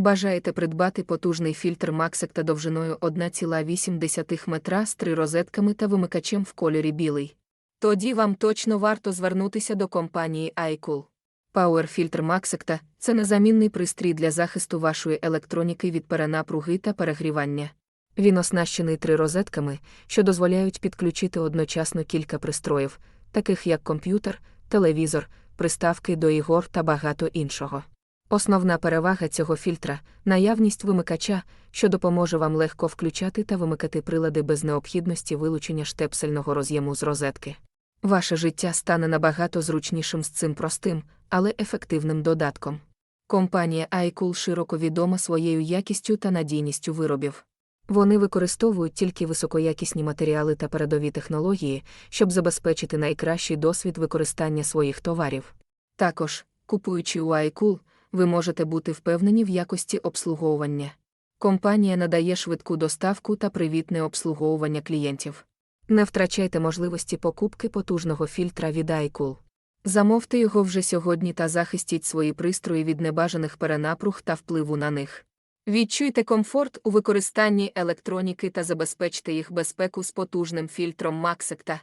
Бажаєте придбати потужний фільтр Maxecta довжиною 1,8 метра з три розетками та вимикачем в кольорі білий. Тоді вам точно варто звернутися до компанії iCool. Filter Maxecta – це незамінний пристрій для захисту вашої електроніки від перенапруги та перегрівання. Він оснащений три розетками, що дозволяють підключити одночасно кілька пристроїв, таких як комп'ютер, телевізор, приставки до ігор та багато іншого. Основна перевага цього фільтра наявність вимикача, що допоможе вам легко включати та вимикати прилади без необхідності вилучення штепсельного роз'єму з розетки. Ваше життя стане набагато зручнішим з цим простим, але ефективним додатком. Компанія iCool широко відома своєю якістю та надійністю виробів. Вони використовують тільки високоякісні матеріали та передові технології, щоб забезпечити найкращий досвід використання своїх товарів. Також, купуючи у iCool, ви можете бути впевнені в якості обслуговування. Компанія надає швидку доставку та привітне обслуговування клієнтів. Не втрачайте можливості покупки потужного фільтра від iCool. Замовте його вже сьогодні та захистіть свої пристрої від небажаних перенапруг та впливу на них. Відчуйте комфорт у використанні електроніки та забезпечте їх безпеку з потужним фільтром Maxecta.